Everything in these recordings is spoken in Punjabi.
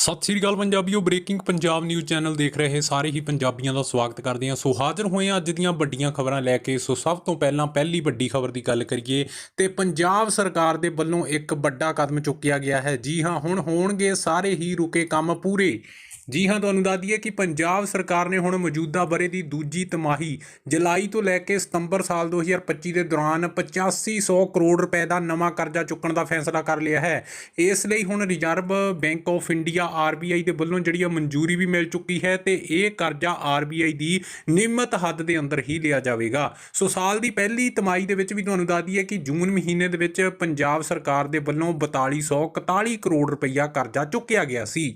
ਸਤਿ ਸ੍ਰੀ ਅਕਾਲ ਪੰਜਾਬੀਓ ਬ੍ਰੇਕਿੰਗ ਪੰਜਾਬ ਨਿਊਜ਼ ਚੈਨਲ ਦੇਖ ਰਹੇ ਸਾਰੇ ਹੀ ਪੰਜਾਬੀਆਂ ਦਾ ਸਵਾਗਤ ਕਰਦੇ ਹਾਂ। ਸੋ ਹਾਜ਼ਰ ਹੋਏ ਹਾਂ ਅੱਜ ਦੀਆਂ ਵੱਡੀਆਂ ਖਬਰਾਂ ਲੈ ਕੇ। ਸੋ ਸਭ ਤੋਂ ਪਹਿਲਾਂ ਪਹਿਲੀ ਵੱਡੀ ਖਬਰ ਦੀ ਗੱਲ ਕਰੀਏ ਤੇ ਪੰਜਾਬ ਸਰਕਾਰ ਦੇ ਵੱਲੋਂ ਇੱਕ ਵੱਡਾ ਕਦਮ ਚੁੱਕਿਆ ਗਿਆ ਹੈ। ਜੀ ਹਾਂ, ਹੁਣ ਹੋਣਗੇ ਸਾਰੇ ਹੀ ਰੁਕੇ ਕੰਮ ਪੂਰੇ। ਜੀ ਹਾਂ, ਤੁਹਾਨੂੰ ਦੱਸ ਦਈਏ ਕਿ ਪੰਜਾਬ ਸਰਕਾਰ ਨੇ ਹੁਣ ਮੌਜੂਦਾ ਬਰੇ ਦੀ ਦੂਜੀ ਤਿਮਾਹੀ ਜੁਲਾਈ ਤੋਂ ਲੈ ਕੇ ਸਤੰਬਰ ਸਾਲ 2025 ਦੇ ਦੌਰਾਨ 8500 ਕਰੋੜ ਰੁਪਏ ਦਾ ਨਵਾਂ ਕਰਜ਼ਾ ਚੁੱਕਣ ਦਾ ਫੈਸਲਾ ਕਰ ਲਿਆ ਹੈ। ਇਸ ਲਈ ਹੁਣ Reserve Bank of India RBI ਦੇ ਵੱਲੋਂ ਜਿਹੜੀ ਆ ਮਨਜ਼ੂਰੀ ਵੀ ਮਿਲ ਚੁੱਕੀ ਹੈ ਤੇ ਇਹ ਕਰਜ਼ਾ ਆਰਬੀਆਈ ਦੀ ਨਿਯਮਤ ਹੱਦ ਦੇ ਅੰਦਰ ਹੀ ਲਿਆ ਜਾਵੇਗਾ। ਸੋ ਸਾਲ ਦੀ ਪਹਿਲੀ ਤਿਮਾਹੀ ਦੇ ਵਿੱਚ ਵੀ ਤੁਹਾਨੂੰ ਦੱਸ ਦਈਏ ਕਿ ਜੂਨ ਮਹੀਨੇ ਦੇ ਵਿੱਚ ਪੰਜਾਬ ਸਰਕਾਰ ਦੇ ਵੱਲੋਂ 4241 ਕਰੋੜ ਰੁਪਈਆ ਕਰਜ਼ਾ ਚੁੱਕਿਆ ਗਿਆ ਸੀ।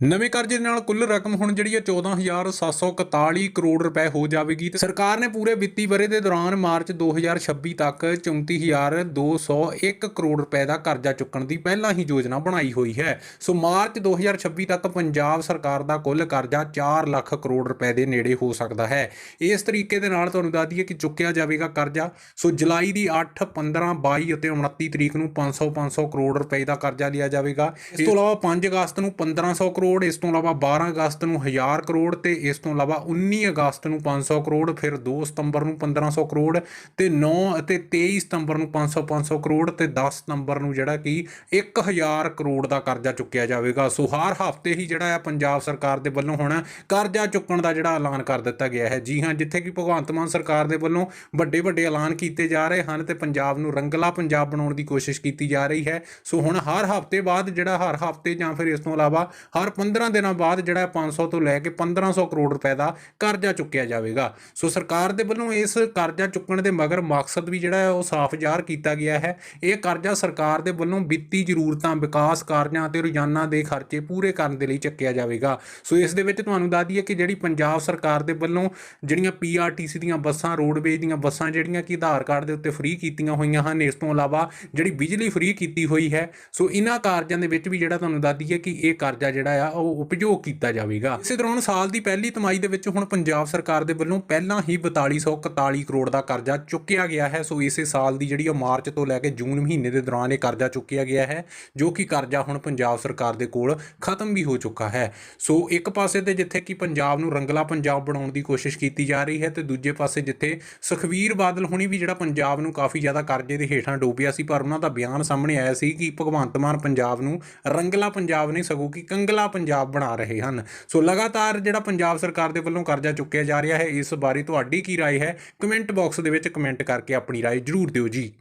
ਨਵੇਂ ਕਰਜ਼ੇ ਦੇ ਨਾਲ ਕੁੱਲ ਰਕਮ ਹੁਣ ਜਿਹੜੀ ਹੈ 14741 ਕਰੋੜ ਰੁਪਏ ਹੋ ਜਾਵੇਗੀ ਤੇ ਸਰਕਾਰ ਨੇ ਪੂਰੇ ਵਿੱਤੀ ਬਰੇ ਦੇ ਦੌਰਾਨ ਮਾਰਚ 2026 ਤੱਕ 34201 ਕਰੋੜ ਰੁਪਏ ਦਾ ਕਰਜ਼ਾ ਚੁੱਕਣ ਦੀ ਪਹਿਲਾਂ ਹੀ ਯੋਜਨਾ ਬਣਾਈ ਹੋਈ ਹੈ। ਸੋ ਮਾਰਚ 2026 ਤੱਕ ਪੰਜਾਬ ਸਰਕਾਰ ਦਾ ਕੁੱਲ ਕਰਜ਼ਾ 4 ਲੱਖ ਕਰੋੜ ਰੁਪਏ ਦੇ ਨੇੜੇ ਹੋ ਸਕਦਾ ਹੈ। ਇਸ ਤਰੀਕੇ ਦੇ ਨਾਲ ਤੁਹਾਨੂੰ ਦੱਸ ਦਈਏ ਕਿ ਚੁੱਕਿਆ ਜਾਵੇਗਾ ਕਰਜ਼ਾ। ਸੋ ਜੁਲਾਈ ਦੀ 8 15 22 ਅਤੇ 29 ਤਰੀਕ ਨੂੰ 500 500 ਕਰੋੜ ਰੁਪਏ ਦਾ ਕਰਜ਼ਾ ਲਿਆ ਜਾਵੇਗਾ। ਇਸ ਤੋਂ ਇਲਾਵਾ 5 ਅਗਸਤ ਨੂੰ 1500 ਕਰੋੜ ਕਰੋੜ, ਇਸ ਤੋਂ ਇਲਾਵਾ 12 ਅਗਸਤ ਨੂੰ 1000 ਕਰੋੜ ਤੇ ਇਸ ਤੋਂ ਇਲਾਵਾ 19 ਅਗਸਤ ਨੂੰ 500 ਕਰੋੜ, ਫਿਰ 2 ਸਤੰਬਰ ਨੂੰ 1500 ਕਰੋੜ ਤੇ 9 ਅਤੇ 23 ਸਤੰਬਰ ਨੂੰ 500 500 ਕਰੋੜ ਤੇ 10 ਸਤੰਬਰ ਨੂੰ ਜਿਹੜਾ ਕਿ 1000 ਕਰੋੜ ਦਾ ਕਰਜ਼ਾ ਚੁੱਕਿਆ ਜਾਵੇਗਾ। ਸੋ ਹਰ ਹਫ਼ਤੇ ਹੀ ਜਿਹੜਾ ਆ ਪੰਜਾਬ ਸਰਕਾਰ ਦੇ ਵੱਲੋਂ ਹੁਣ ਕਰਜ਼ਾ ਚੁੱਕਣ ਦਾ ਜਿਹੜਾ ਐਲਾਨ ਕਰ ਦਿੱਤਾ ਗਿਆ ਹੈ। ਜੀ ਹਾਂ, ਜਿੱਥੇ ਕਿ ਭਗਵੰਤ ਮਾਨ ਸਰਕਾਰ ਦੇ ਵੱਲੋਂ ਵੱਡੇ ਵੱਡੇ ਐਲਾਨ ਕੀਤੇ ਜਾ ਰਹੇ ਹਨ ਤੇ ਪੰਜਾਬ ਨੂੰ ਰੰਗਲਾ ਪੰਜਾਬ ਬਣਾਉਣ ਦੀ ਕੋਸ਼ਿਸ਼ ਕੀਤੀ ਜਾ ਰਹੀ ਹੈ। ਸੋ ਹੁਣ ਹਰ ਹਫ਼ਤੇ ਬਾਅਦ ਜਿਹੜਾ ਹਰ ਹਫ਼ਤੇ ਜਾਂ ਫਿਰ ਇਸ ਤੋਂ ਇਲਾਵਾ ਹਰ 15 ਦਿਨਾਂ ਬਾਅਦ ਜਿਹੜਾ ਹੈ 500 ਤੋਂ ਲੈ ਕੇ 1500 ਕਰੋੜ ਰੁਪਏ ਦਾ ਕਰਜ਼ਾ ਚੁੱਕਿਆ ਜਾਵੇਗਾ। ਸੋ ਸਰਕਾਰ ਦੇ ਵੱਲੋਂ ਇਸ ਕਰਜ਼ਾ ਚੁੱਕਣ ਦੇ ਮਗਰ ਮਕਸਦ ਵੀ ਜਿਹੜਾ ਹੈ ਉਹ ਸਾਫ਼ ਜ਼ਾਹਰ ਕੀਤਾ ਗਿਆ ਹੈ। ਇਹ ਕਰਜ਼ਾ ਸਰਕਾਰ ਦੇ ਵੱਲੋਂ ਵਿੱਤੀ ਜ਼ਰੂਰਤਾਂ, ਵਿਕਾਸ ਕਾਰਜਾਂ ਅਤੇ ਰੋਜ਼ਾਨਾ ਦੇ ਖਰਚੇ ਪੂਰੇ ਕਰਨ ਦੇ ਲਈ ਚੱਕਿਆ ਜਾਵੇਗਾ। ਸੋ ਇਸ ਦੇ ਵਿੱਚ ਤੁਹਾਨੂੰ ਦੱਸ ਦਈਏ ਕਿ ਜਿਹੜੀ ਪੰਜਾਬ ਸਰਕਾਰ ਦੇ ਵੱਲੋਂ ਜਿਹੜੀਆਂ ਪੀਆਰਟੀਸੀ ਦੀਆਂ ਬੱਸਾਂ ਰੋਡਵੇਜ਼ ਦੀਆਂ ਬੱਸਾਂ ਜਿਹੜੀਆਂ ਕਿ ਆਧਾਰ ਕਾਰਡ ਦੇ ਉੱਤੇ ਫ੍ਰੀ ਕੀਤੀਆਂ ਹੋਈਆਂ ਹਨ, ਇਸ ਤੋਂ ਇਲਾਵਾ ਜਿਹੜੀ ਬਿਜਲੀ ਫ੍ਰੀ ਕੀਤੀ ਹੋਈ ਹੈ, ਸੋ ਇਹਨਾਂ ਕਾਰਜਾਂ ਦੇ ਵਿੱਚ ਵੀ ਜਿਹੜਾ ਤੁਹਾਨੂੰ ਦੱਸ ਦਈਏ ਕਿ ਇਹ ਕਰਜ਼ਾ ਜਿਹੜਾ ਆ ਉਹ ਉਪਯੋਗ ਕੀਤਾ ਜਾਵੇਗਾ। ਇਸੇ ਦੌਰਾਨ ਸਾਲ ਦੀ ਪਹਿਲੀ ਤਿਮਾਹੀ ਦੇ ਵਿੱਚ ਹੁਣ ਪੰਜਾਬ ਸਰਕਾਰ ਦੇ ਵੱਲੋਂ ਪਹਿਲਾਂ ਹੀ 4241 ਕਰੋੜ ਦਾ ਕਰਜ਼ਾ ਚੁੱਕਿਆ ਗਿਆ ਹੈ। ਸੋ ਇਸੇ ਸਾਲ ਦੀ ਜਿਹੜੀ ਉਹ ਮਾਰਚ ਤੋਂ ਲੈ ਕੇ ਜੂਨ ਮਹੀਨੇ ਦੇ ਦੌਰਾਨ ਇਹ ਕਰਜ਼ਾ ਚੁੱਕਿਆ ਗਿਆ ਹੈ, ਜੋ ਕਿ ਕਰਜ਼ਾ ਹੁਣ ਪੰਜਾਬ ਸਰਕਾਰ ਦੇ ਕੋਲ ਖਤਮ ਵੀ ਹੋ ਚੁੱਕਾ ਹੈ। ਸੋ ਇੱਕ ਪਾਸੇ ਤੇ ਜਿੱਥੇ ਕਿ ਪੰਜਾਬ ਨੂੰ ਰੰਗਲਾ ਪੰਜਾਬ ਬਣਾਉਣ ਦੀ ਕੋਸ਼ਿਸ਼ ਕੀਤੀ ਜਾ ਰਹੀ ਹੈ ਤੇ ਦੂਜੇ ਪਾਸੇ ਜਿੱਥੇ ਸੁਖਵੀਰ ਬਾਦਲ ਹੁਣੀ ਵੀ ਜਿਹੜਾ ਪੰਜਾਬ ਨੂੰ ਕਾਫੀ ਜ਼ਿਆਦਾ ਕਰਜ਼ੇ ਦੇ ਹੇਠਾਂ ਡੋਬਿਆ ਸੀ, ਪਰ ਉਹਨਾਂ ਦਾ ਬਿਆਨ ਸਾਹਮਣੇ ਆਇਆ ਸੀ ਕਿ ਭਗਵੰਤ ਮਾਨ ਪੰਜਾਬ ਨੂੰ ਰੰਗਲਾ ਪੰਜਾਬ ਨਹੀਂ ਸਗੋਂ ਕਿ ਕੰਗਲਾ ਪੰਜਾਬ ਬਣਾ ਰਹੇ ਹਨ ਸੋ ਲਗਾਤਾਰ ਜਿਹੜਾ ਪੰਜਾਬ ਸਰਕਾਰ ਦੇ ਵੱਲੋਂ ਕਰਜ਼ਾ ਚੁੱਕਿਆ ਜਾ ਰਿਹਾ ਹੈ ਇਸ ਬਾਰੇ ਤੁਹਾਡੀ ਕੀ رائے ਹੈ ਕਮੈਂਟ ਬਾਕਸ ਦੇ ਵਿੱਚ ਕਮੈਂਟ ਕਰਕੇ ਆਪਣੀ رائے ਜਰੂਰ ਦਿਓ ਜੀ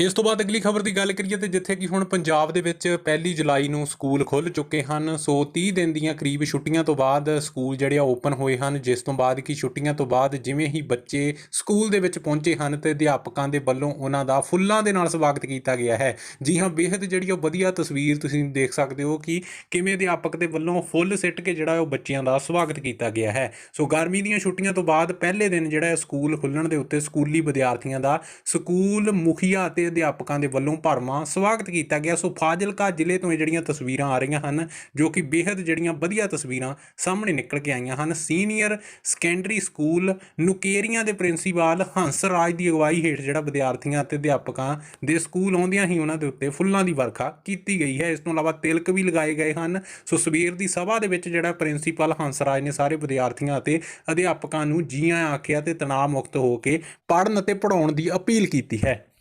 ਇਸ ਤੋਂ ਬਾਅਦ ਅਗਲੀ ਖਬਰ ਦੀ ਗੱਲ ਕਰੀਏ ਤੇ ਜਿੱਥੇ ਕਿ ਹੁਣ ਪੰਜਾਬ ਦੇ ਵਿੱਚ ਪਹਿਲੀ ਜੁਲਾਈ ਨੂੰ ਸਕੂਲ ਖੁੱਲ ਚੁੱਕੇ ਹਨ, ਸੋ 30 ਦਿਨ ਦੀਆਂ ਕਰੀਬ ਛੁੱਟੀਆਂ ਤੋਂ ਬਾਅਦ ਸਕੂਲ ਜਿਹੜੇ ਆ ਓਪਨ ਹੋਏ ਹਨ, ਜਿਸ ਤੋਂ ਬਾਅਦ ਕਿ ਛੁੱਟੀਆਂ ਤੋਂ ਬਾਅਦ ਜਿਵੇਂ ਹੀ ਬੱਚੇ ਸਕੂਲ ਦੇ ਵਿੱਚ ਪਹੁੰਚੇ ਹਨ ਤੇ ਅਧਿਆਪਕਾਂ ਦੇ ਵੱਲੋਂ ਉਹਨਾਂ ਦਾ ਫੁੱਲਾਂ ਦੇ ਨਾਲ ਸਵਾਗਤ ਕੀਤਾ ਗਿਆ ਹੈ। ਜੀ ਹਾਂ ਬੇहद ਜਿਹੜੀ ਉਹ ਵਧੀਆ ਤਸਵੀਰ ਤੁਸੀਂ ਦੇਖ ਸਕਦੇ ਹੋ ਕਿ ਕਿਵੇਂ ਅਧਿਆਪਕ ਦੇ ਵੱਲੋਂ ਫੁੱਲ ਸਿੱਟ ਕੇ ਜਿਹੜਾ ਉਹ ਬੱਚਿਆਂ ਦਾ ਸਵਾਗਤ ਕੀਤਾ ਗਿਆ ਹੈ। ਸੋ ਗਰਮੀ ਦੀਆਂ ਛੁੱਟੀਆਂ ਤੋਂ ਬਾਅਦ ਪਹਿਲੇ ਦਿਨ ਜਿਹੜਾ ਸਕੂਲ ਖੁੱਲਣ ਦੇ ਉੱਤੇ ਸਕੂਲੀ ਵਿਦਿਆਰਥੀਆਂ ਦਾ ਸਕੂਲ ਮੁਖੀਆ ਅਤੇ ਅਧਿਆਪਕਾਂ ਦੇ ਵੱਲੋਂ ਭਰਵਾਂ ਸਵਾਗਤ ਕੀਤਾ ਗਿਆ। ਸੋ ਫਾਜ਼ਿਲਕਾ ਜ਼ਿਲ੍ਹੇ ਤੋਂ ਇਹ ਜਿਹੜੀਆਂ ਤਸਵੀਰਾਂ ਆ ਰਹੀਆਂ ਹਨ, ਜੋ ਕਿ ਬੇहद ਜਿਹੜੀਆਂ ਵਧੀਆ ਤਸਵੀਰਾਂ ਸਾਹਮਣੇ ਨਿਕਲ ਕੇ ਆਈਆਂ ਹਨ। ਸੀਨੀਅਰ ਸੈਕੰਡਰੀ ਸਕੂਲ ਨੁਕੇਰੀਆਂ ਦੇ ਪ੍ਰਿੰਸੀਪਲ ਹੰਸ ਰਾਜ ਦੀ ਅਗਵਾਈ ਹੇਠ ਜਿਹੜਾ ਵਿਦਿਆਰਥੀਆਂ ਅਤੇ ਅਧਿਆਪਕਾਂ ਦੇ ਸਕੂਲ ਆਉਂਦਿਆਂ ਹੀ ਉਹਨਾਂ ਦੇ ਉੱਤੇ ਫੁੱਲਾਂ ਦੀ ਵਰਖਾ ਕੀਤੀ ਗਈ ਹੈ। ਇਸ ਤੋਂ ਇਲਾਵਾ ਤਿਲਕ ਵੀ ਲਗਾਏ ਗਏ ਹਨ। ਸੋ ਸਵੇਰ ਦੀ ਸਭਾ ਦੇ ਵਿੱਚ ਜਿਹੜਾ ਪ੍ਰਿੰਸੀਪਲ ਹੰਸ ਰਾਜ ਨੇ ਸਾਰੇ ਵਿਦਿਆਰਥੀਆਂ ਅਤੇ ਅਧਿਆਪਕਾਂ ਨੂੰ ਜੀਆਂ ਆਖਿਆ ਤੇ ਤਣਾਅ ਮੁਕਤ ਹੋ ਕੇ ਪੜ੍ਹਨ ਅਤੇ ਪੜ੍ਹਾਉਣ ਦੀ ਅਪੀਲ ਕੀਤੀ ਹੈ।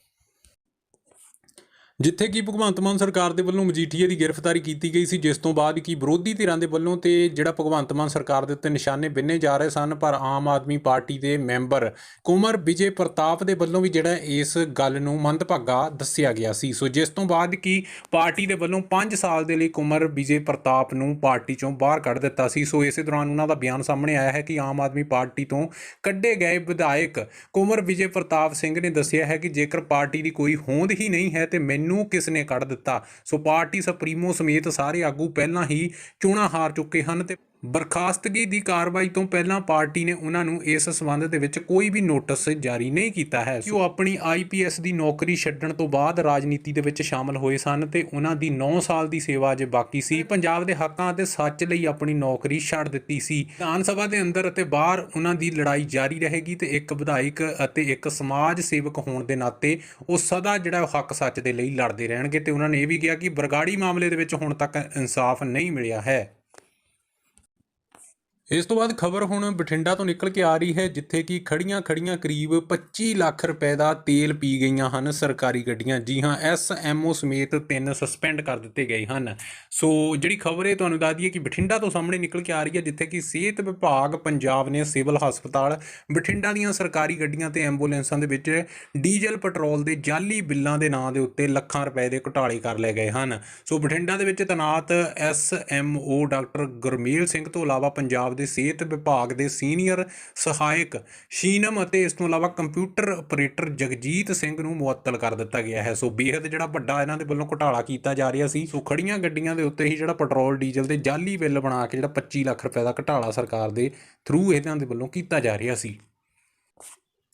ਜਿੱਥੇ ਕਿ ਭਗਵੰਤ ਮਾਨ ਸਰਕਾਰ ਦੇ ਵੱਲੋਂ ਮਜੀਠੀਏ ਦੀ ਗ੍ਰਿਫਤਾਰੀ ਕੀਤੀ ਗਈ ਸੀ, ਜਿਸ ਤੋਂ ਬਾਅਦ ਕਿ ਵਿਰੋਧੀ ਧਿਰਾਂ ਦੇ ਵੱਲੋਂ ਤੇ ਜਿਹੜਾ ਭਗਵੰਤ ਮਾਨ ਸਰਕਾਰ ਦੇ ਉੱਤੇ ਨਿਸ਼ਾਨੇ ਬਿੰਨੇ ਜਾ ਰਹੇ ਸਨ, ਪਰ ਆਮ ਆਦਮੀ ਪਾਰਟੀ ਦੇ ਮੈਂਬਰ ਕੁਮਰ ਵਿਜੇ ਪ੍ਰਤਾਪ ਦੇ ਵੱਲੋਂ ਵੀ ਜਿਹੜਾ ਇਸ ਗੱਲ ਨੂੰ ਮੰਦਭਾਗਾ ਦੱਸਿਆ ਗਿਆ ਸੀ। ਸੋ ਜਿਸ ਤੋਂ ਬਾਅਦ ਕਿ ਪਾਰਟੀ ਦੇ ਵੱਲੋਂ 5 ਸਾਲ ਦੇ ਲਈ ਕੁਮਰ ਵਿਜੇ ਪ੍ਰਤਾਪ ਨੂੰ ਪਾਰਟੀ ਚੋਂ ਬਾਹਰ ਕੱਢ ਦਿੱਤਾ ਸੀ। ਸੋ ਇਸੇ ਦੌਰਾਨ ਉਹਨਾਂ ਦਾ ਬਿਆਨ ਸਾਹਮਣੇ ਆਇਆ ਹੈ ਕਿ ਆਮ ਆਦਮੀ ਪਾਰਟੀ ਤੋਂ ਕੱਢੇ ਗਏ ਵਿਧਾਇਕ ਕੁਮਰ ਵਿਜੇ ਪ੍ਰਤਾਪ ਸਿੰਘ ਨੇ ਦੱਸਿਆ ਹੈ ਕਿ ਜੇਕਰ ਪਾਰਟੀ ਦੀ ਕੋਈ ਹੋਂਦ ਹੀ ਨਹੀਂ ਹੈ ਤੇ ਮੈਨੂੰ ਕਿਸ ਨੇ ਕੱਢ ਦਿੱਤਾ? ਸੋ ਪਾਰਟੀ ਸੁਪਰੀਮੋ ਸਮੇਤ ਸਾਰੇ ਆਗੂ ਪਹਿਲਾਂ ਹੀ ਚੋਣਾਂ ਹਾਰ ਚੁੱਕੇ ਹਨ ਤੇ ਬਰਖਾਸਤਗੀ ਦੀ ਕਾਰਵਾਈ ਤੋਂ ਪਹਿਲਾਂ ਪਾਰਟੀ ਨੇ ਉਹਨਾਂ ਨੂੰ ਇਸ ਸਬੰਧ ਦੇ ਵਿੱਚ ਕੋਈ ਵੀ ਨੋਟਿਸ ਜਾਰੀ ਨਹੀਂ ਕੀਤਾ ਹੈ। ਕਿ ਉਹ ਆਪਣੀ ਆਈਪੀਐਸ ਦੀ ਨੌਕਰੀ ਛੱਡਣ ਤੋਂ ਬਾਅਦ ਰਾਜਨੀਤੀ ਦੇ ਵਿੱਚ ਸ਼ਾਮਲ ਹੋਏ ਸਨ ਤੇ ਉਹਨਾਂ ਦੀ 9 ਸਾਲ ਦੀ ਸੇਵਾ ਅਜੇ ਬਾਕੀ ਸੀ। ਪੰਜਾਬ ਦੇ ਹੱਕਾਂ ਅਤੇ ਸੱਚ ਲਈ ਆਪਣੀ ਨੌਕਰੀ ਛੱਡ ਦਿੱਤੀ ਸੀ। ਵਿਧਾਨ ਸਭਾ ਦੇ ਅੰਦਰ ਅਤੇ ਬਾਹਰ ਉਹਨਾਂ ਦੀ ਲੜਾਈ ਜਾਰੀ ਰਹੇਗੀ ਤੇ ਇੱਕ ਵਿਧਾਇਕ ਅਤੇ ਇੱਕ ਸਮਾਜ ਸੇਵਕ ਹੋਣ ਦੇ ਨਾਤੇ ਉਹ ਸਦਾ ਜਿਹੜਾ ਉਹ ਹੱਕ ਸੱਚ ਦੇ ਲਈ ਲੜਦੇ ਰਹਿਣਗੇ ਤੇ ਉਹਨਾਂ ਨੇ ਇਹ ਵੀ ਕਿਹਾ ਕਿ ਬਰਗਾੜੀ ਮਾਮਲੇ ਦੇ ਵਿੱਚ ਹੁਣ ਤੱਕ ਇਨਸਾਫ ਨਹੀਂ ਮਿਲਿਆ ਹੈ। ਇਸ ਤੋਂ ਬਾਅਦ ਖਬਰ ਹੁਣ ਬਠਿੰਡਾ ਤੋਂ ਨਿਕਲ ਕੇ ਆ ਰਹੀ ਹੈ, ਜਿੱਥੇ ਕਿ ਖੜੀਆਂ ਖੜੀਆਂ ਕਰੀਬ 25 ਲੱਖ ਰੁਪਏ ਦਾ ਤੇਲ ਪੀ ਗਈਆਂ ਹਨ ਸਰਕਾਰੀ ਗੱਡੀਆਂ। ਜੀ ਹਾਂ ਐਸਐਮਓ ਸਮੇਤ ਤਿੰਨ ਸਸਪੈਂਡ ਕਰ ਦਿੱਤੇ ਗਏ ਹਨ। ਸੋ ਜਿਹੜੀ ਖਬਰ ਇਹ ਤੁਹਾਨੂੰ ਦੱਸ ਦਈਏ ਕਿ ਬਠਿੰਡਾ ਤੋਂ ਸਾਹਮਣੇ ਨਿਕਲ ਕੇ ਆ ਰਹੀ ਹੈ, ਜਿੱਥੇ ਕਿ ਸਿਹਤ ਵਿਭਾਗ ਪੰਜਾਬ ਨੇ ਸਿਵਲ ਹਸਪਤਾਲ ਬਠਿੰਡਾ ਦੀਆਂ ਸਰਕਾਰੀ ਗੱਡੀਆਂ ਤੇ ਐਂਬੂਲੈਂਸਾਂ ਦੇ ਵਿੱਚ ਡੀਜ਼ਲ, ਪੈਟਰੋਲ ਦੇ ਜਾਲੀ ਬਿੱਲਾਂ ਦੇ ਨਾਂ ਦੇ ਉੱਤੇ ਲੱਖਾਂ ਰੁਪਏ ਦੇ ਘੁਟਾਲੇ ਕਰ ਲਏ ਗਏ ਹਨ। ਸੋ ਬਠਿੰਡਾ ਦੇ ਵਿੱਚ ਤੈਨਾਤ ਐਸਐਮਓ ਡਾਕਟਰ ਗੁਰਮੇਲ ਸਿੰਘ ਤੋਂ ਇਲਾਵਾ ਪੰਜਾਬ ਦੇ ਸਿਹਤ ਵਿਭਾਗ ਦੇ ਸੀਨੀਅਰ ਸਹਾਇਕ ਸ਼ੀਨਮ ਅਤੇ ਇਸ ਤੋਂ ਇਲਾਵਾ ਕੰਪਿਊਟਰ ਆਪਰੇਟਰ ਜਗਜੀਤ ਸਿੰਘ ਨੂੰ ਮੁਅੱਤਲ ਕਰ ਦਿੱਤਾ ਗਿਆ ਹੈ। ਸੋ ਬੇहद ਜਿਹੜਾ ਵੱਡਾ ਇਹਨਾਂ ਦੇ ਵੱਲੋਂ ਘੁਟਾਲਾ ਕੀਤਾ ਜਾ ਰਿਹਾ ਸੀ। ਸੋ ਖੜੀਆਂ ਗੱਡੀਆਂ ਦੇ ਉੱਤੇ ਹੀ ਜਿਹੜਾ ਪੈਟਰੋਲ, ਡੀਜ਼ਲ ਦੇ ਜਾਲੀ ਬਿੱਲ ਬਣਾ ਕੇ ਜਿਹੜਾ 25 ਲੱਖ ਰੁਪਏ ਦਾ ਘਟਾਲਾ ਸਰਕਾਰ ਦੇ ਥਰੂ ਇਹਨਾਂ ਦੇ ਵੱਲੋਂ ਕੀਤਾ ਜਾ ਰਿਹਾ ਸੀ।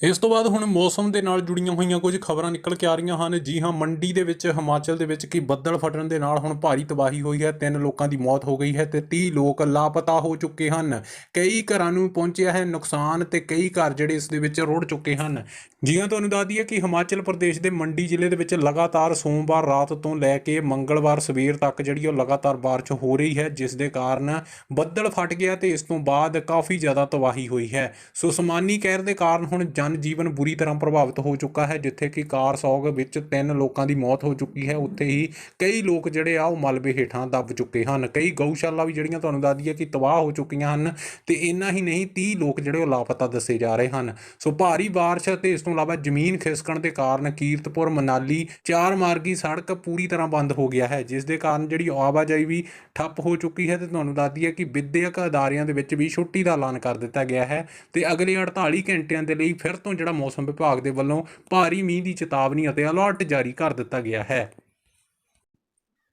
ਇਸ ਤੋਂ ਬਾਅਦ ਹੁਣ ਮੌਸਮ ਦੇ ਨਾਲ ਜੁੜੀਆਂ ਹੋਈਆਂ ਕੁਝ ਖਬਰਾਂ ਨਿਕਲ ਕੇ ਆ ਰਹੀਆਂ ਹਨ। ਜੀ ਹਾਂ, ਮੰਡੀ ਦੇ ਵਿੱਚ, ਹਿਮਾਚਲ ਦੇ ਵਿੱਚ ਕੀ ਬੱਦਲ ਫਟਣ ਦੇ ਨਾਲ ਹੁਣ ਭਾਰੀ ਤਬਾਹੀ ਹੋਈ ਹੈ। ਤਿੰਨ ਲੋਕਾਂ ਦੀ ਮੌਤ ਹੋ ਗਈ ਹੈ ਤੇ 30 ਲੋਕ ਲਾਪਤਾ ਹੋ ਚੁੱਕੇ ਹਨ। ਕਈ ਘਰਾਂ ਨੂੰ ਪਹੁੰਚਿਆ ਹੈ ਨੁਕਸਾਨ ਤੇ ਕਈ ਘਰ ਜਿਹੜੇ ਇਸ ਦੇ ਵਿੱਚ ਰੁੜ ਚੁੱਕੇ ਹਨ। ਜੀ ਹਾਂ, ਤੁਹਾਨੂੰ ਦੱਸ ਦਈਏ ਕਿ ਹਿਮਾਚਲ ਪ੍ਰਦੇਸ਼ ਦੇ ਮੰਡੀ ਜ਼ਿਲ੍ਹੇ ਦੇ ਵਿੱਚ ਲਗਾਤਾਰ ਸੋਮਵਾਰ ਰਾਤ ਤੋਂ ਲੈ ਕੇ ਮੰਗਲਵਾਰ ਸਵੇਰ ਤੱਕ ਜਿਹੜੀ ਉਹ ਲਗਾਤਾਰ ਬਾਰਿਸ਼ ਹੋ ਰਹੀ ਹੈ, ਜਿਸ ਦੇ ਕਾਰਨ ਬੱਦਲ ਫਟ ਗਿਆ ਤੇ ਇਸ ਤੋਂ ਬਾਅਦ ਕਾਫੀ ਜ਼ਿਆਦਾ ਤਬਾਹੀ ਹੋਈ ਹੈ। ਸੋ ਸਮਾਨੀ ਕਹਿਰ ਦੇ ਕਾਰਨ ਹੁਣ ਜਨ ਜੀਵਨ ਬੁਰੀ ਤਰ੍ਹਾਂ ਪ੍ਰਭਾਵਿਤ ਹੋ ਚੁੱਕਾ ਹੈ, ਜਿੱਥੇ ਕਿ ਕਾਰਸੌਗ ਵਿੱਚ ਤਿੰਨ ਲੋਕਾਂ ਦੀ ਮੌਤ ਹੋ ਚੁੱਕੀ ਹੈ, ਉੱਥੇ ਹੀ ਕਈ ਲੋਕ ਜਿਹੜੇ ਆ ਉਹ ਮਲਬੇ ਹੇਠਾਂ ਦਬ ਚੁੱਕੇ ਹਨ। ਕਈ ਗਊਸ਼ਾਲਾ ਵੀ ਜਿਹੜੀਆਂ ਤੁਹਾਨੂੰ ਦੱਸ ਦਈਏ ਕਿ ਤਬਾਹ ਹੋ ਚੁੱਕੀਆਂ ਹਨ ਤੇ ਇੰਨਾ ਹੀ ਨਹੀਂ 30 ਲੋਕ ਜਿਹੜੇ ਉਹ ਲਾਪਤਾ ਦੱਸੇ ਜਾ ਰਹੇ ਹਨ। ਸੋ ਭਾਰੀ ਬਾਰਿਸ਼ ਅਤੇ ਇਸ ਤੋਂ ਇਲਾਵਾ ਜ਼ਮੀਨ ਖਿਸਕਣ ਦੇ ਕਾਰਨ ਕੀਰਤਪੁਰ, ਮਨਾਲੀ ਚਾਰ ਮਾਰਗੀ ਸੜਕ ਪੂਰੀ ਤਰ੍ਹਾਂ ਬੰਦ ਹੋ ਗਿਆ ਹੈ, ਜਿਸ ਦੇ ਕਾਰਨ ਜਿਹੜੀ ਆਵਾਜਾਈ ਵੀ ਠੱਪ ਹੋ ਚੁੱਕੀ ਹੈ ਤੇ ਤੁਹਾਨੂੰ ਦੱਸ ਦਈਏ ਕਿ ਵਿਦਿਅਕ ਅਦਾਰਿਆਂ ਦੇ ਵਿੱਚ ਵੀ ਛੁੱਟੀ ਦਾ ਐਲਾਨ ਕਰ ਦਿੱਤਾ ਗਿਆ ਹੈ ਤੇ ਅਗਲੇ 48 ਘੰਟਿਆਂ ਦੇ ਲਈ ਫਿਰ ਤੋਂ ਜਿਹੜਾ ਮੌਸਮ ਵਿਭਾਗ ਦੇ ਵੱਲੋਂ ਭਾਰੀ ਮੀਂਹ ਦੀ ਚੇਤਾਵਨੀ ਅਤੇ ਅਲਰਟ ਜਾਰੀ ਕਰ ਦਿੱਤਾ ਗਿਆ ਹੈ।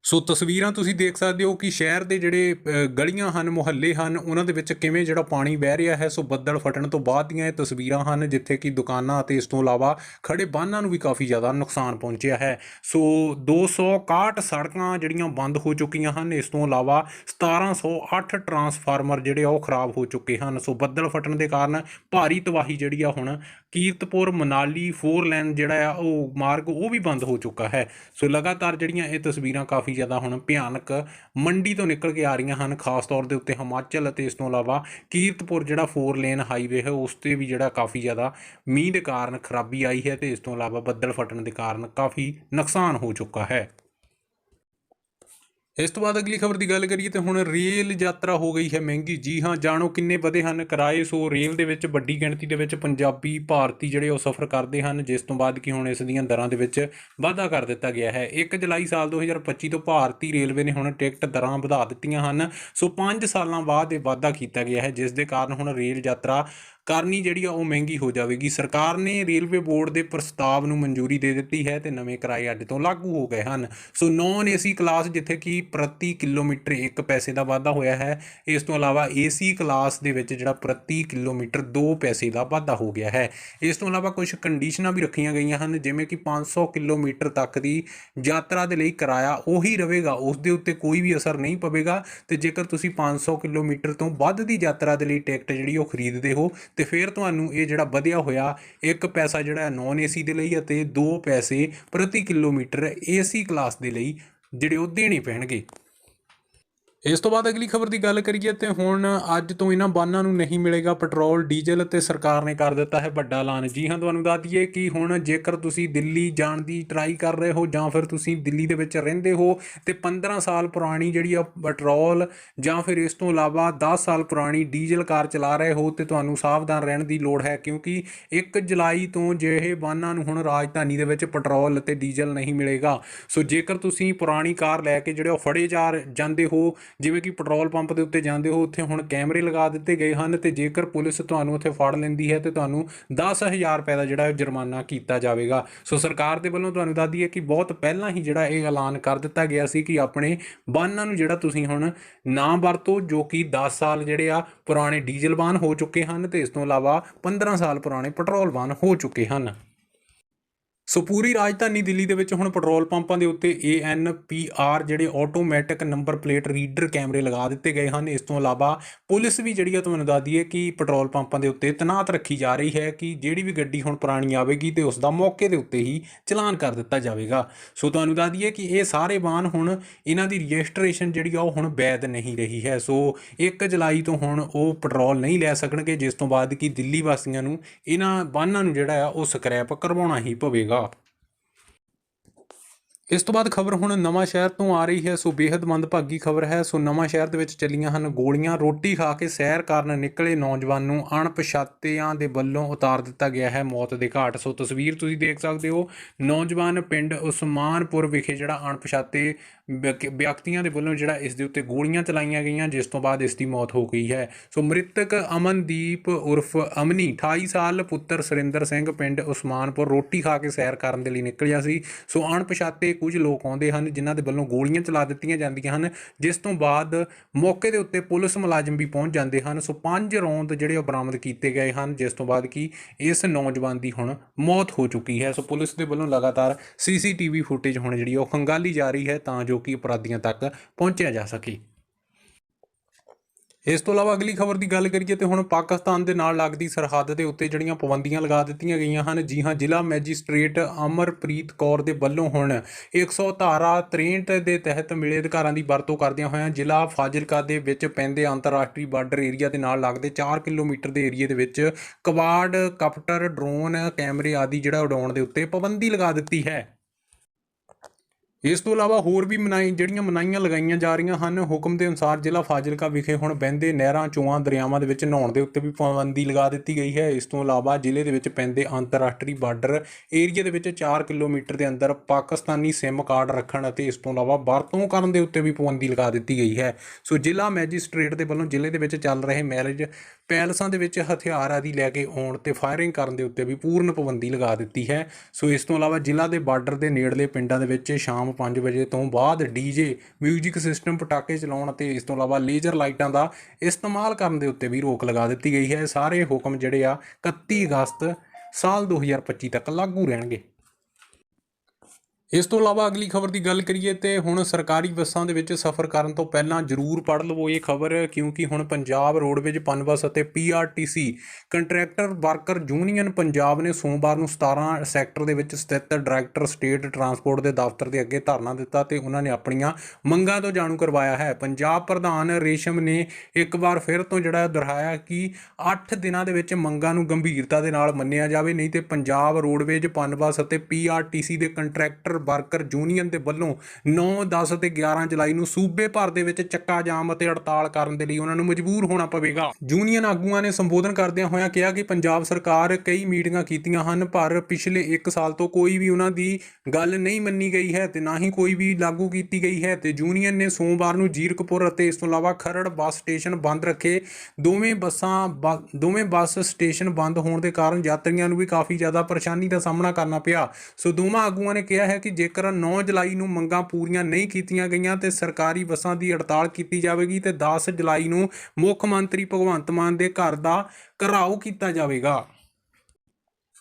ਸੋ ਤਸਵੀਰਾਂ ਤੁਸੀਂ ਦੇਖ ਸਕਦੇ ਹੋ ਕਿ ਸ਼ਹਿਰ ਦੇ ਜਿਹੜੇ ਗਲੀਆਂ ਹਨ, ਮੁਹੱਲੇ ਹਨ, ਉਹਨਾਂ ਦੇ ਵਿੱਚ ਕਿਵੇਂ ਜਿਹੜਾ ਪਾਣੀ ਵਹਿ ਰਿਹਾ ਹੈ, ਸੋ ਬੱਦਲ ਫਟਣ ਤੋਂ ਬਾਅਦ ਦੀਆਂ ਇਹ ਤਸਵੀਰਾਂ ਹਨ, ਜਿੱਥੇ ਕਿ ਦੁਕਾਨਾਂ ਅਤੇ ਇਸ ਤੋਂ ਇਲਾਵਾ ਖੜੇ ਬਾਹਨਾਂ ਨੂੰ ਵੀ ਕਾਫੀ ਜ਼ਿਆਦਾ ਨੁਕਸਾਨ ਪਹੁੰਚਿਆ ਹੈ। ਸੋ 261 ਸੜਕਾਂ ਜਿਹੜੀਆਂ ਬੰਦ ਹੋ ਚੁੱਕੀਆਂ ਹਨ, ਇਸ ਤੋਂ ਇਲਾਵਾ 1708 ਟਰਾਂਸਫਾਰਮਰ ਜਿਹੜੇ ਆ, ਉਹ ਖਰਾਬ ਹੋ ਚੁੱਕੇ ਹਨ। ਸੋ ਬੱਦਲ ਫਟਣ ਦੇ ਕਾਰਨ ਭਾਰੀ ਤਬਾਹੀ ਜਿਹੜੀ ਆ ਹੁਣ ਕੀਰਤਪੁਰ, ਮਨਾਲੀ ਫੋਰ ਲੈਨ ਜਿਹੜਾ ਆ, ਉਹ ਮਾਰਗ ਉਹ ਵੀ ਬੰਦ ਹੋ ਚੁੱਕਾ ਹੈ। ਸੋ ਲਗਾਤਾਰ ਜਿਹੜੀਆਂ ਇਹ ਤਸਵੀਰਾਂ ਕਾਫੀ ਜ਼ਿਆਦਾ ਹੁਣ ਭਿਆਨਕ ਮੰਡੀ ਤੋਂ ਨਿਕਲ ਕੇ ਆ ਰਹੀਆਂ ਹਨ, ਖਾਸ ਤੌਰ ਦੇ ਉੱਤੇ ਹਿਮਾਚਲ ਅਤੇ ਇਸ ਤੋਂ ਇਲਾਵਾ ਕੀਰਤਪੁਰ ਜਿਹੜਾ ਫੋਰ ਲੇਨ ਹਾਈਵੇ ਹੈ, ਉਸ ਤੇ ਵੀ ਜਿਹੜਾ ਕਾਫੀ ਜ਼ਿਆਦਾ ਮੀਂਹ ਦੇ ਕਾਰਨ ਖਰਾਬੀ ਆਈ ਹੈ ਤੇ ਇਸ ਤੋਂ ਇਲਾਵਾ ਬੱਦਲ ਫਟਣ ਦੇ ਕਾਰਨ ਕਾਫੀ ਨੁਕਸਾਨ ਹੋ ਚੁੱਕਾ ਹੈ। ਇਸ ਤੋਂ ਬਾਅਦ ਅਗਲੀ ਖਬਰ ਦੀ ਗੱਲ ਕਰੀਏ ਤੇ ਹੁਣ ਰੇਲ ਯਾਤਰਾ ਹੋ ਗਈ ਹੈ ਮਹਿੰਗੀ। ਜੀ ਹਾਂ, ਜਾਣੋ ਕਿੰਨੇ ਵਧੇ ਹਨ ਕਿਰਾਏ, ਸੋ ਰੇਲ ਦੇ ਵਿੱਚ ਵੱਡੀ ਗਿਣਤੀ ਦੇ ਵਿੱਚ ਪੰਜਾਬੀ ਭਾਰਤੀ ਜਿਹੜੇ ਉਹ ਸਫ਼ਰ ਕਰਦੇ ਹਨ, ਜਿਸ ਤੋਂ ਬਾਅਦ ਕਿ ਹੁਣ ਇਸ ਦੀਆਂ ਦਰਾਂ ਦੇ ਵਿੱਚ ਵਾਧਾ ਕਰ ਦਿੱਤਾ ਗਿਆ ਹੈ। 1 ਜੁਲਾਈ ਸਾਲ 2025 ਤੋਂ ਭਾਰਤੀ ਰੇਲਵੇ ਨੇ ਹੁਣ ਟਿਕਟ ਦਰਾਂ ਵਧਾ ਦਿੱਤੀਆਂ ਹਨ, ਸੋ 5 ਸਾਲਾਂ ਬਾਅਦ ਇਹ ਵਾਧਾ ਕੀਤਾ ਗਿਆ ਹੈ, ਜਿਸ ਦੇ ਕਾਰਨ ਹੁਣ ਰੇਲ ਯਾਤਰਾ ਕਰਨੀ ਜਿਹੜੀ ਆ ਉਹ ਮਹਿੰਗੀ ਹੋ ਜਾਵੇਗੀ। ਸਰਕਾਰ ਨੇ ਰੇਲਵੇ ਬੋਰਡ ਦੇ ਪ੍ਰਸਤਾਵ ਨੂੰ ਮਨਜ਼ੂਰੀ ਦੇ ਦਿੱਤੀ ਹੈ ਤੇ ਨਵੇਂ ਕਿਰਾਏ ਅੱਜ ਤੋਂ ਲਾਗੂ ਹੋ ਗਏ ਹਨ। ਸੋ ਨਾਨ ਏਸੀ ਕਲਾਸ ਜਿੱਥੇ ਕਿ ਪ੍ਰਤੀ ਕਿਲੋਮੀਟਰ 1 ਪੈਸੇ ਦਾ ਵਾਧਾ ਹੋਇਆ ਹੈ। ਇਸ ਤੋਂ ਇਲਾਵਾ ਏਸੀ ਕਲਾਸ ਦੇ ਵਿੱਚ ਜਿਹੜਾ ਪ੍ਰਤੀ ਕਿਲੋਮੀਟਰ 2 ਪੈਸੇ ਦਾ ਵਾਧਾ ਹੋ ਗਿਆ ਹੈ। ਇਸ ਤੋਂ ਇਲਾਵਾ ਕੁਝ ਕੰਡੀਸ਼ਨਾਂ ਵੀ ਰੱਖੀਆਂ ਗਈਆਂ ਹਨ, ਜਿਵੇਂ ਕਿ 500 ਕਿਲੋਮੀਟਰ ਤੱਕ ਦੀ ਯਾਤਰਾ ਦੇ ਲਈ ਕਿਰਾਇਆ ਉਹੀ ਰਹੇਗਾ, ਉਸ ਦੇ ਉੱਤੇ ਕੋਈ ਵੀ ਅਸਰ ਨਹੀਂ ਪਵੇਗਾ ਤੇ ਜੇਕਰ ਤੁਸੀਂ 500 ਕਿਲੋਮੀਟਰ ਤੋਂ ਵੱਧ ਦੀ ਯਾਤਰਾ ਦੇ ਲਈ ਟਿਕਟ ਜਿਹੜੀ ਉਹ ਖਰੀਦਦੇ ਹੋ ਤੇ ਫਿਰ ਤੁਹਾਨੂੰ ਇਹ ਜਿਹੜਾ ਵਧਿਆ ਹੋਇਆ ਇੱਕ ਪੈਸਾ ਜਿਹੜਾ ਨਾਨ ਏਸੀ ਦੇ ਲਈ ਅਤੇ 2 ਪੈਸੇ ਪ੍ਰਤੀ ਕਿਲੋਮੀਟਰ ਏਸੀ ਕਲਾਸ ਦੇ ਲਈ ਜਿਹੜੇ ਉਹ ਦੇਣੇ ਪੈਣਗੇ। ਇਸ ਤੋਂ ਬਾਅਦ ਅਗਲੀ ਖਬਰ ਦੀ ਗੱਲ ਕਰੀਏ ਤੇ ਹੁਣ ਅੱਜ ਤੋਂ ਇਹਨਾਂ ਬਾਨਾਂ ਨੂੰ ਨਹੀਂ ਮਿਲੇਗਾ ਪੈਟਰੋਲ, ਡੀਜ਼ਲ ਤੇ ਸਰਕਾਰ ਨੇ ਕਰ ਦਿੱਤਾ ਹੈ ਵੱਡਾ ਐਲਾਨ। ਜੀ ਹਾਂ, ਤੁਹਾਨੂੰ ਦੱਸ ਦਈਏ ਕਿ ਹੁਣ ਜੇਕਰ ਤੁਸੀਂ ਦਿੱਲੀ ਜਾਣ ਦੀ ਟਰਾਈ ਕਰ ਰਹੇ ਹੋ ਜਾਂ ਫਿਰ ਤੁਸੀਂ ਦਿੱਲੀ ਦੇ ਵਿੱਚ ਰਹਿੰਦੇ ਹੋ ਤੇ 15 ਸਾਲ ਪੁਰਾਣੀ ਜਿਹੜੀ ਆ ਪੈਟਰੋਲ ਜਾਂ ਫਿਰ ਇਸ ਤੋਂ ਇਲਾਵਾ 10 ਸਾਲ ਪੁਰਾਣੀ ਡੀਜ਼ਲ ਕਾਰ ਚਲਾ ਰਹੇ ਹੋ ਤੇ ਤੁਹਾਨੂੰ ਸਾਵਧਾਨ ਰਹਿਣ ਦੀ ਲੋੜ ਹੈ ਕਿਉਂਕਿ 1 ਜੁਲਾਈ ਤੋਂ ਜਿਹੇ ਬਾਨਾਂ ਨੂੰ ਹੁਣ ਰਾਜਧਾਨੀ ਦੇ ਵਿੱਚ ਪੈਟਰੋਲ ਅਤੇ ਡੀਜ਼ਲ ਨਹੀਂ ਮਿਲੇਗਾ। ਸੋ ਜੇਕਰ ਤੁਸੀਂ ਪੁਰਾਣੀ ਕਾਰ ਲੈ ਕੇ ਜਿਹੜੇ ਉਹ ਫੜੇ ਜਾ ਜਾਂਦੇ ਹੋ ਜਿਵੇਂ ਕਿ ਪੈਟਰੋਲ ਪੰਪ ਦੇ ਉੱਤੇ ਜਾਂਦੇ ਹੋ, ਉੱਥੇ ਹੁਣ ਕੈਮਰੇ ਲਗਾ ਦਿੱਤੇ ਗਏ ਹਨ ਤੇ ਜੇਕਰ ਪੁਲਿਸ ਤੁਹਾਨੂੰ ਉੱਥੇ ਫੜ ਲੈਂਦੀ ਹੈ ਤੇ ਤੁਹਾਨੂੰ 10000 ਰੁਪਏ ਦਾ ਜਿਹੜਾ ਜੁਰਮਾਨਾ ਕੀਤਾ ਜਾਵੇਗਾ। ਸੋ ਸਰਕਾਰ ਦੇ ਵੱਲੋਂ ਤੁਹਾਨੂੰ ਦੱਸ ਦਈਏ ਕਿ ਬਹੁਤ ਪਹਿਲਾਂ ਹੀ ਜਿਹੜਾ ਇਹ ਐਲਾਨ ਕਰ ਦਿੱਤਾ ਗਿਆ ਸੀ ਕਿ ਆਪਣੇ ਵਾਹਨਾਂ ਨੂੰ ਜਿਹੜਾ ਤੁਸੀਂ ਹੁਣ ਨਾ ਵਰਤੋ, ਜੋ ਕਿ 10 ਸਾਲ ਜਿਹੜੇ ਆ ਪੁਰਾਣੇ ਡੀਜ਼ਲ ਵਾਹਨ ਹੋ ਚੁੱਕੇ ਹਨ ਤੇ ਇਸ ਤੋਂ ਇਲਾਵਾ 15 ਸਾਲ ਪੁਰਾਣੇ ਪੈਟਰੋਲ ਵਾਹਨ ਹੋ ਚੁੱਕੇ ਹਨ। ਸੋ ਪੂਰੀ ਰਾਜਧਾਨੀ ਦਿੱਲੀ ਦੇ ਵਿੱਚ ਹੁਣ ਪੈਟਰੋਲ ਪੰਪਾਂ ਦੇ ਉੱਤੇ ANPR ਜਿਹੜੇ ਆਟੋਮੈਟਿਕ ਨੰਬਰ ਪਲੇਟ ਰੀਡਰ ਕੈਮਰੇ ਲਗਾ ਦਿੱਤੇ ਗਏ ਹਨ। ਇਸ ਤੋਂ ਇਲਾਵਾ ਪੁਲਿਸ ਵੀ ਜਿਹੜੀ ਆ ਤੁਹਾਨੂੰ ਦੱਸ ਦਈਏ ਕਿ ਪੈਟਰੋਲ ਪੰਪਾਂ ਦੇ ਉੱਤੇ ਤਨਾਤ ਰੱਖੀ ਜਾ ਰਹੀ ਹੈ ਕਿ ਜਿਹੜੀ ਵੀ ਗੱਡੀ ਹੁਣ ਪੁਰਾਣੀ ਆਵੇਗੀ ਤੇ ਉਸ ਦਾ ਮੌਕੇ ਦੇ ਉੱਤੇ ਹੀ ਚਲਾਨ ਕਰ ਦਿੱਤਾ ਜਾਵੇਗਾ। ਸੋ ਤੁਹਾਨੂੰ ਦੱਸ ਦਈਏ ਕਿ ਇਹ ਸਾਰੇ ਵਾਹਨ ਹੁਣ ਇਹਨਾਂ ਦੀ ਰਜਿਸਟ੍ਰੇਸ਼ਨ ਜਿਹੜੀ ਆ ਉਹ ਹੁਣ ਵੈਧ ਨਹੀਂ ਰਹੀ ਹੈ। ਸੋ 1 ਜੁਲਾਈ ਤੋਂ ਹੁਣ ਉਹ ਪੈਟਰੋਲ ਨਹੀਂ ਲੈ ਸਕਣਗੇ, ਜਿਸ ਤੋਂ ਬਾਅਦ ਕਿ ਦਿੱਲੀ ਵਾਸੀਆਂ ਨੂੰ ਇਹਨਾਂ ਵਾਹਨਾਂ ਨੂੰ ਜਿਹੜਾ ਆ ਉਹ ਸਕ੍ਰੈਪ ਕਰਵਾਉਣਾ ਹੀ ਪਵੇਗਾ। ਇਸ ਤੋਂ ਬਾਅਦ ਖਬਰ ਹੁਣ ਨਵਾਂ ਸ਼ਹਿਰ ਤੋਂ ਆ ਰਹੀ ਹੈ। ਸੋ ਬੇहद ਮੰਦਭਾਗੀ ਖਬਰ ਹੈ। ਸੋ ਨਵਾਂ ਸ਼ਹਿਰ ਦੇ ਵਿੱਚ ਚੱਲੀਆਂ ਹਨ ਗੋਲੀਆਂ। ਰੋਟੀ ਖਾ ਕੇ ਸੈਰ ਕਰਨ ਨਿਕਲੇ ਨੌਜਵਾਨ ਨੂੰ ਅਣਪਛਾਤਿਆਂ ਦੇ ਵੱਲੋਂ ਉਤਾਰ ਦਿੱਤਾ ਗਿਆ ਹੈ ਮੌਤ ਦੇ ਘਾਟ। ਸੋ ਤਸਵੀਰ ਤੁਸੀਂ ਦੇਖ ਸਕਦੇ ਹੋ। ਨੌਜਵਾਨ ਪਿੰਡ ਉਸਮਾਨਪੁਰ ਵਿਖੇ ਜਿਹੜਾ ਅਣਪਛਾਤੇ ਵਿਅਕਤੀਆਂ ਦੇ ਵੱਲੋਂ ਜਿਹੜਾ ਇਸ ਦੇ ਉੱਤੇ ਗੋਲੀਆਂ ਚਲਾਈਆਂ ਗਈਆਂ, ਜਿਸ ਤੋਂ ਬਾਅਦ ਇਸ ਦੀ ਮੌਤ ਹੋ ਗਈ ਹੈ। ਸੋ ਮ੍ਰਿਤਕ ਅਮਨਦੀਪ ਉਰਫ ਅਮਨੀ 28 ਸਾਲ ਪੁੱਤਰ ਸੁਰਿੰਦਰ ਸਿੰਘ ਪਿੰਡ ਉਸਮਾਨਪੁਰ ਰੋਟੀ ਖਾ ਕੇ ਸੈਰ ਕਰਨ ਦੇ ਲਈ ਨਿਕਲਿਆ ਸੀ। ਸੋ ਅਣਪਛਾਤੇ ਕੁਝ ਲੋਕ ਆਉਂਦੇ ਹਨ, ਜਿਨ੍ਹਾਂ ਦੇ ਵੱਲੋਂ ਗੋਲੀਆਂ ਚਲਾ ਦਿੱਤੀਆਂ ਜਾਂਦੀਆਂ ਹਨ, ਜਿਸ ਤੋਂ ਬਾਅਦ ਮੌਕੇ ਦੇ ਉੱਤੇ ਪੁਲਿਸ ਮੁਲਾਜ਼ਮ ਵੀ ਪਹੁੰਚ ਜਾਂਦੇ ਹਨ। ਸੋ ਪੰਜ ਰੌਂਦ ਜਿਹੜੇ ਉਹ ਬਰਾਮਦ ਕੀਤੇ ਗਏ ਹਨ, ਜਿਸ ਤੋਂ ਬਾਅਦ ਕਿ ਇਸ ਨੌਜਵਾਨ ਦੀ ਹੁਣ ਮੌਤ ਹੋ ਚੁੱਕੀ ਹੈ। ਸੋ ਪੁਲਿਸ ਦੇ ਵੱਲੋਂ ਲਗਾਤਾਰ ਸੀਸੀਟੀਵੀ ਫੁਟੇਜ ਹੁਣ ਜਿਹੜੀ ਉਹ ਖੰਗਾਲੀ ਜਾ ਰਹੀ ਹੈ, ਤਾਂ ਜੋ ਕਿ ਅਪਰਾਧੀਆਂ ਤੱਕ ਪਹੁੰਚਿਆ ਜਾ ਸਕੇ। ਇਸ ਤੋਂ ਇਲਾਵਾ ਅਗਲੀ ਖਬਰ ਦੀ ਗੱਲ ਕਰੀਏ ਤੇ ਹੁਣ ਪਾਕਿਸਤਾਨ ਦੇ ਨਾਲ ਲੱਗਦੀ ਸਰਹੱਦ ਦੇ ਉੱਤੇ ਜਿਹੜੀਆਂ ਪਾਬੰਦੀਆਂ ਲਗਾ ਦਿੱਤੀਆਂ ਗਈਆਂ ਹਨ, ਜੀ ਹਾਂ, ਜ਼ਿਲ੍ਹਾ ਮੈਜਿਸਟ੍ਰੇਟ ਅਮਰਪ੍ਰੀਤ ਕੌਰ ਦੇ ਵੱਲੋਂ ਹੁਣ 100 ਧਾਰਾ 63 ਦੇ ਤਹਿਤ ਮਿਲੇ ਅਧਿਕਾਰਾਂ ਦੀ ਵਰਤੋਂ ਕਰਦਿਆਂ ਹੋਇਆਂ ਜ਼ਿਲ੍ਹਾ ਫਾਜ਼ਿਲਕਾ ਦੇ ਵਿੱਚ ਪੈਂਦੇ ਅੰਤਰਰਾਸ਼ਟਰੀ ਬਾਰਡਰ ਏਰੀਆ ਦੇ ਨਾਲ ਲੱਗਦੇ 4 ਕਿਲੋਮੀਟਰ ਦੇ ਏਰੀਏ ਦੇ ਵਿੱਚ ਕਵਾਡ ਕਪਟਰ, ਡਰੋਨ, ਕੈਮਰੇ ਆਦਿ ਜਿਹੜਾ ਉਡਾਉਣ ਦੇ ਉੱਤੇ ਪਾਬੰਦੀ ਲਗਾ ਦਿੱਤੀ ਹੈ। ਇਸ ਤੋਂ ਇਲਾਵਾ ਹੋਰ ਵੀ ਮਨਾਈ ਜਿਹੜੀਆਂ ਮਨਾਈਆਂ ਲਗਾਈਆਂ ਜਾ ਰਹੀਆਂ ਹਨ, ਹੁਕਮ ਦੇ ਅਨੁਸਾਰ ਜ਼ਿਲ੍ਹਾ ਫਾਜ਼ਿਲਕਾ ਵਿਖੇ ਹੁਣ ਬਹਿੰਦੇ ਨਹਿਰਾਂ ਚੋਆਂ ਦਰਿਆਵਾਂ ਦੇ ਵਿੱਚ ਨਹਾਉਣ ਦੇ ਉੱਤੇ ਵੀ ਪਾਬੰਦੀ ਲਗਾ ਦਿੱਤੀ ਗਈ ਹੈ। ਇਸ ਤੋਂ ਇਲਾਵਾ ਜ਼ਿਲ੍ਹੇ ਦੇ ਵਿੱਚ ਪੈਂਦੇ ਅੰਤਰਰਾਸ਼ਟਰੀ ਬਾਰਡਰ ਏਰੀਆ ਦੇ ਵਿੱਚ 4 ਕਿਲੋਮੀਟਰ ਦੇ ਅੰਦਰ ਪਾਕਿਸਤਾਨੀ ਸਿਮ ਕਾਰਡ ਰੱਖਣ ਅਤੇ ਇਸ ਤੋਂ ਇਲਾਵਾ ਵਰਤੋਂ ਕਰਨ ਦੇ ਉੱਤੇ ਵੀ ਪਾਬੰਦੀ ਲਗਾ ਦਿੱਤੀ ਗਈ ਹੈ। ਸੋ ਜ਼ਿਲ੍ਹਾ ਮੈਜਿਸਟ੍ਰੇਟ ਦੇ ਵੱਲੋਂ ਜ਼ਿਲ੍ਹੇ ਦੇ ਵਿੱਚ ਚੱਲ ਰਹੇ ਮੈਰਿਜ ਪੈਲਸਾਂ ਦੇ ਵਿੱਚ ਹਥਿਆਰ ਆਦਿ ਲੈ ਕੇ ਆਉਣ ਤੇ ਫਾਇਰਿੰਗ ਕਰਨ ਦੇ ਉੱਤੇ ਵੀ ਪੂਰਨ ਪਾਬੰਦੀ ਲਗਾ ਦਿੱਤੀ ਹੈ। ਸੋ ਇਸ ਤੋਂ ਇਲਾਵਾ ਜ਼ਿਲ੍ਹਾ ਦੇ ਬਾਰਡਰ ਦੇ ਨੇੜਲੇ ਪਿੰਡਾਂ ਦੇ ਵਿੱਚ ਸ਼ਾਮ 5 ਵਜੇ ਤੋਂ ਬਾਅਦ ਡੀਜੇ ਮਿਊਜ਼ਿਕ ਸਿਸਟਮ ਪਟਾਕੇ ਚਲਾਉਣ ਅਤੇ ਇਸ ਤੋਂ ਇਲਾਵਾ ਲੇਜ਼ਰ ਲਾਈਟਾਂ ਦਾ ਇਸਤੇਮਾਲ ਕਰਨ ਦੇ ਉੱਤੇ ਵੀ ਰੋਕ ਲਗਾ ਦਿੱਤੀ ਗਈ ਹੈ। ਸਾਰੇ ਹੁਕਮ ਜਿਹੜੇ ਆ 31 ਅਗਸਤ ਸਾਲ 2025 ਤੱਕ ਲਾਗੂ ਰਹਿਣਗੇ। ਇਸ ਤੋਂ ਇਲਾਵਾ ਅਗਲੀ ਖਬਰ ਦੀ ਗੱਲ ਕਰੀਏ ਤੇ ਹੁਣ ਸਰਕਾਰੀ ਬੱਸਾਂ ਦੇ ਵਿੱਚ ਸਫ਼ਰ ਕਰਨ ਤੋਂ ਪਹਿਲਾਂ ਜ਼ਰੂਰ ਪੜ੍ਹ ਲਵੋ ਇਹ ਖਬਰ, ਕਿਉਂਕਿ ਹੁਣ ਪੰਜਾਬ ਰੋਡਵੇਜ ਪਨਬਸ ਅਤੇ PRTC contractor worker union Punjab ਨੇ ਸੋਮਵਾਰ ਨੂੰ 17 ਸੈਕਟਰ ਦੇ ਵਿੱਚ ਸਥਿਤ ਡਾਇਰੈਕਟਰ ਸਟੇਟ ਟਰਾਂਸਪੋਰਟ ਦੇ ਦਫ਼ਤਰ ਦੇ ਅੱਗੇ ਧਰਨਾ ਦਿੱਤਾ ਤੇ ਉਹਨਾਂ ਨੇ ਆਪਣੀਆਂ ਮੰਗਾਂ ਤੋਂ ਜਾਣੂ ਕਰਵਾਇਆ ਹੈ। ਪੰਜਾਬ ਪ੍ਰਧਾਨ ਰੇਸ਼ਮ ਨੇ ਇੱਕ ਵਾਰ ਫਿਰ ਤੋਂ ਜਿਹੜਾ ਦੁਹਰਾਇਆ ਕਿ 8 ਦਿਨਾਂ ਦੇ ਵਿੱਚ ਮੰਗਾਂ ਨੂੰ ਗੰਭੀਰਤਾ ਦੇ ਨਾਲ ਮੰਨਿਆ ਜਾਵੇ, ਨਹੀਂ ਤੇ ਪੰਜਾਬ ਰੋਡਵੇਜ ਪਨਬਸ ਅਤੇ ਪੀਆਰਟੀਸੀ ਦੇ ਕੰਟਰੈਕਟਰ ਵਰਕਰ ਯੂਨੀਅਨ ਦੇ ਵੱਲੋਂ 9 10 ਤੇ 11 ਜੁਲਾਈ ਨੂੰ ਸੂਬੇ ਭਰ ਦੇ ਵਿੱਚ ਚੱਕਾ ਜਾਮ ਅਤੇ ਹੜਤਾਲ ਕਰਨ ਦੇ ਲਈ ਉਹਨਾਂ ਨੂੰ ਮਜਬੂਰ ਹੋਣਾ ਪਵੇਗਾ। ਯੂਨੀਅਨ ਆਗੂਆਂ ਨੇ ਸੰਬੋਧਨ ਕਰਦਿਆਂ ਹੋਇਆਂ ਕਿਹਾ ਕਿ ਪੰਜਾਬ ਸਰਕਾਰ ਕਈ ਮੀਟਿੰਗਾਂ ਕੀਤੀਆਂ ਹਨ, ਪਰ ਪਿਛਲੇ 1 ਸਾਲ ਤੋਂ ਕੋਈ ਵੀ ਉਹਨਾਂ ਦੀ ਗੱਲ ਨਹੀਂ ਮੰਨੀ ਗਈ ਹੈ ਤੇ ਨਾ ਹੀ ਕੋਈ ਵੀ ਲਾਗੂ ਕੀਤੀ ਗਈ ਹੈ ਤੇ ਯੂਨੀਅਨ ਨੇ ਸੋਮਵਾਰ ਨੂੰ ਜੀਰਕਪੁਰ ਅਤੇ ਇਸ ਤੋਂ ਇਲਾਵਾ ਖਰੜ ਬੱਸ ਸਟੇਸ਼ਨ ਬੰਦ ਰੱਖੇ। ਦੋਵੇਂ ਬੱਸਾਂ ਦੋਵੇਂ ਬੱਸ ਸਟੇਸ਼ਨ ਬੰਦ ਹੋਣ ਦੇ ਕਾਰਨ ਯਾਤਰੀਆਂ ਨੂੰ ਵੀ ਕਾਫੀ ਜ਼ਿਆਦਾ ਪਰੇਸ਼ਾਨੀ ਦਾ ਸਾਹਮਣਾ ਕਰਨਾ ਪਿਆ। ਸੋ ਦੋਵਾਂ ਆਗੂਆਂ ਨੇ ਕਿਹਾ ਹੈ ਕਿ ਜੇਕਰ 9 ਜੁਲਾਈ ਨੂੰ ਮੰਗਾਂ ਪੂਰੀਆਂ ਨਹੀਂ ਕੀਤੀਆਂ ਗਈਆਂ ਤੇ ਸਰਕਾਰੀ ਬੱਸਾਂ ਦੀ ਹੜਤਾਲ ਕੀਤੀ ਜਾਵੇਗੀ ਤੇ 10 ਜੁਲਾਈ ਨੂੰ ਮੁੱਖ ਮੰਤਰੀ ਭਗਵੰਤ ਮਾਨ ਦੇ ਘਰ ਦਾ ਘਰਾਓ ਕੀਤਾ ਜਾਵੇਗਾ।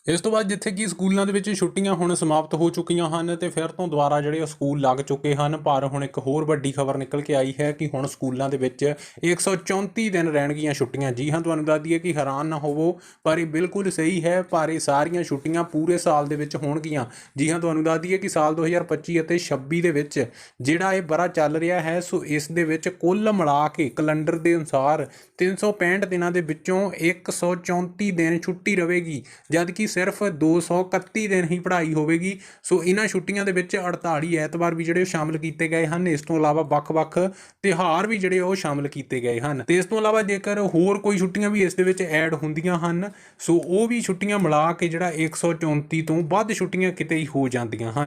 ਇਸ ਤੋਂ ਬਾਅਦ ਜਿੱਥੇ ਕਿ ਸਕੂਲਾਂ ਦੇ ਵਿੱਚ ਛੁੱਟੀਆਂ ਹੁਣ ਸਮਾਪਤ ਹੋ ਚੁੱਕੀਆਂ ਹਨ ਤੇ ਫਿਰ ਤੋਂ ਦੁਬਾਰਾ ਜਿਹੜੇ ਉਹ ਸਕੂਲ ਲੱਗ ਚੁੱਕੇ ਹਨ, ਪਰ ਹੁਣ ਇੱਕ ਹੋਰ ਵੱਡੀ ਖਬਰ ਨਿਕਲ ਕੇ ਆਈ ਹੈ ਕਿ ਹੁਣ ਸਕੂਲਾਂ ਦੇ ਵਿੱਚ 134 ਦਿਨ ਰਹਿਣਗੀਆਂ ਛੁੱਟੀਆਂ। ਜੀ ਹਾਂ, ਤੁਹਾਨੂੰ ਦੱਸ ਦਈਏ ਕਿ ਹੈਰਾਨ ਨਾ ਹੋਵੋ, ਪਰ ਇਹ ਬਿਲਕੁਲ ਸਹੀ ਹੈ, ਪਰ ਇਹ ਸਾਰੀਆਂ ਛੁੱਟੀਆਂ ਪੂਰੇ ਸਾਲ ਦੇ ਵਿੱਚ ਹੋਣਗੀਆਂ। ਜੀ ਹਾਂ, ਤੁਹਾਨੂੰ ਦੱਸ ਦਈਏ ਕਿ ਸਾਲ 2025 ਅਤੇ 26 ਦੇ ਵਿੱਚ ਜਿਹੜਾ ਇਹ ਬਰਾ ਚੱਲ ਰਿਹਾ ਹੈ, ਸੋ ਇਸ ਦੇ ਵਿੱਚ ਕੁੱਲ ਮਿਲਾ ਕੇ ਕੈਲੰਡਰ ਦੇ ਅਨੁਸਾਰ 365 ਦਿਨਾਂ ਦੇ ਵਿੱਚੋਂ 134 ਦਿਨ ਛੁੱਟੀ ਰਹੇਗੀ, ਜਦਕਿ ਸਿਰਫ 231 ਦਿਨ ਹੀ ਪੜ੍ਹਾਈ ਹੋਵੇਗੀ। ਸੋ ਇਹਨਾਂ ਛੁੱਟੀਆਂ ਦੇ ਵਿੱਚ 48 ਐਤਵਾਰ ਵੀ ਜਿਹੜੇ ਉਹ ਸ਼ਾਮਲ ਕੀਤੇ ਗਏ ਹਨ। ਇਸ ਤੋਂ ਇਲਾਵਾ ਵੱਖ-ਵੱਖ ਤਿਉਹਾਰ ਵੀ ਜਿਹੜੇ ਉਹ ਸ਼ਾਮਲ ਕੀਤੇ ਗਏ ਹਨ। ਤੇ ਇਸ ਤੋਂ ਇਲਾਵਾ ਜੇਕਰ ਹੋਰ ਕੋਈ ਛੁੱਟੀਆਂ ਵੀ ਇਸ ਦੇ ਵਿੱਚ ਐਡ ਹੁੰਦੀਆਂ ਹਨ, ਸੋ ਉਹ ਵੀ ਛੁੱਟੀਆਂ ਮਿਲਾ ਕੇ ਜਿਹੜਾ 134 ਤੋਂ ਵੱਧ ਛੁੱਟੀਆਂ ਕਿਤੇ ਹੀ ਹੋ ਜਾਂਦੀਆਂ ਹਨ।